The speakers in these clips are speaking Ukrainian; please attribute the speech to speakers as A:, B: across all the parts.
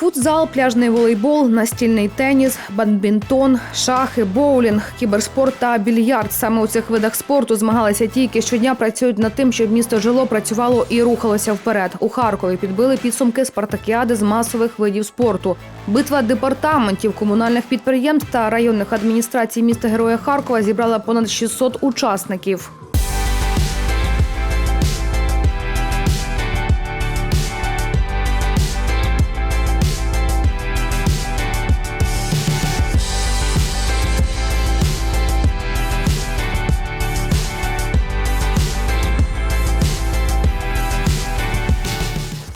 A: Футзал, пляжний волейбол, настільний теніс, бадмінтон, шахи, боулінг, кіберспорт та більярд. Саме у цих видах спорту змагалися ті, які щодня працюють над тим, щоб місто жило, працювало і рухалося вперед. У Харкові підбили підсумки спартакіади з масових видів спорту. Битва департаментів комунальних підприємств та районних адміністрацій міста Героя Харкова зібрала понад 600 учасників.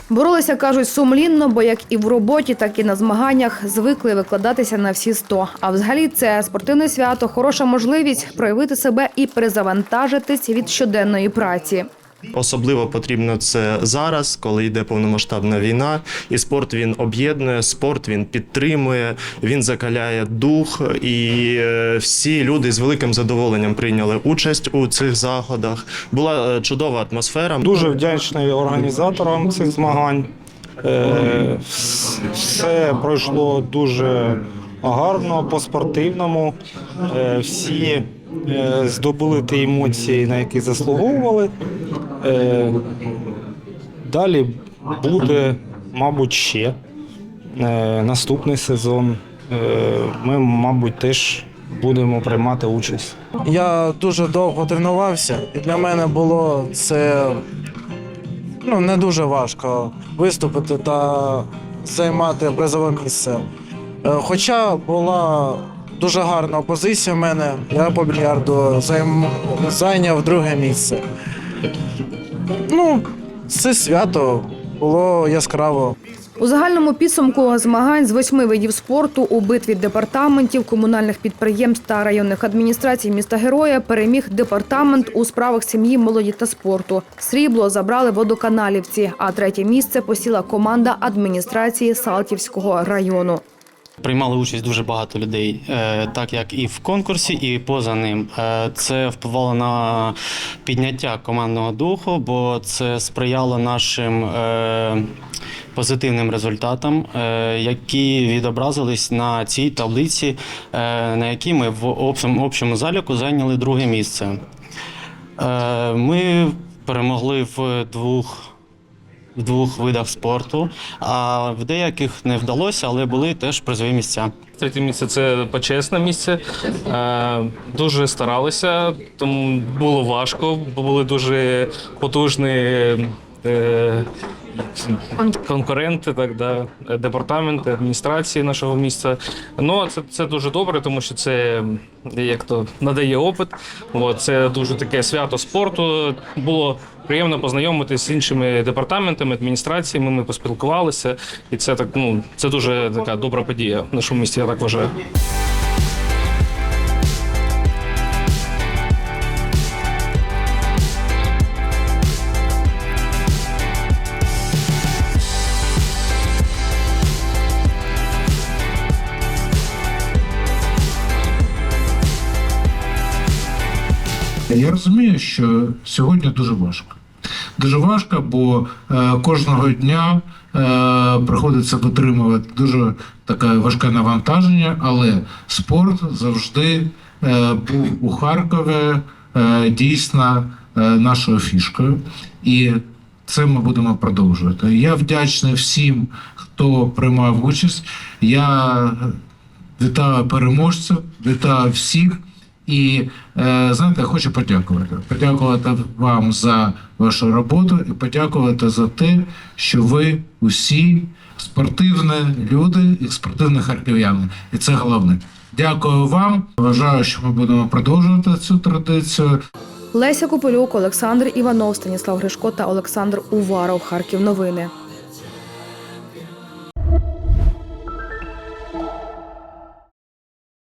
A: Боролися, кажуть, сумлінно, бо як і в роботі, так і на змаганнях звикли викладатися на всі 100. А взагалі це спортивне свято, хороша можливість проявити себе і перезавантажитись від щоденної праці.
B: Особливо потрібно це зараз, коли йде повномасштабна війна, і спорт він об'єднує, спорт він підтримує, він закаляє дух, і е, всі люди з великим задоволенням прийняли участь у цих заходах. Була е, чудова атмосфера.
C: Дуже вдячний організаторам цих змагань. Е, Все пройшло дуже гарно, по-спортивному. Е, Всі здобули ті емоції, на які заслуговували. Е, Далі буде, мабуть, ще е, наступний сезон. Е, Ми, мабуть, теж будемо приймати участь.
D: Я дуже довго тренувався, і для мене було це ну, не дуже важко виступити та займати призове місце. Е, Хоча була дуже гарна позиція в мене, я по більярду займ... зайняв друге місце. Ну, це свято було яскраво.
A: У загальному підсумку змагань з восьми видів спорту у битві департаментів, комунальних підприємств та районних адміністрацій міста Героя переміг департамент у справах сім'ї, молоді та спорту. Срібло забрали водоканалівці, а третє місце посіла команда адміністрації Салтівського району.
E: Приймали участь дуже багато людей, е, так як і в конкурсі, і поза ним. Е, Це впливало на підняття командного духу, бо це сприяло нашим е, позитивним результатам, які відобразились на цій таблиці, на якій ми в общому- заліку зайняли друге місце. Ми перемогли в двох в двох видах спорту, а в деяких не вдалося, але були теж призові місця.
F: Третє місце це почесне місце. Е, Дуже старалися, тому було важко, бо були дуже потужні е, конкуренти, так, да, департаменти, адміністрації нашого міста. Ну, це, це дуже добре, тому що це як то надає опит. От, це дуже таке свято спорту. Було приємно познайомитися з іншими департаментами, адміністраціями. Ми поспілкувалися, і це так ну це дуже така добра подія в нашому місті. Я так вважаю.
G: Я розумію, що сьогодні дуже важко. Дуже важко, бо е, кожного дня е, приходиться витримувати дуже таке важке навантаження, але спорт завжди е, був у Харкові дійсно нашою фішкою. І це ми будемо продовжувати. Я вдячний всім, хто приймав участь. Я вітаю переможців, вітаю всіх. І е, знаєте, хочу подякувати. Подякувати вам за вашу роботу і подякувати за те, що ви усі спортивні люди і спортивні харків'яни. І це головне. Дякую вам. Вважаю, що ми будемо продовжувати цю традицію.
A: Леся Копилюк, Олександр Іванов, Станіслав Гришко та Олександр Уваров. Харків новини.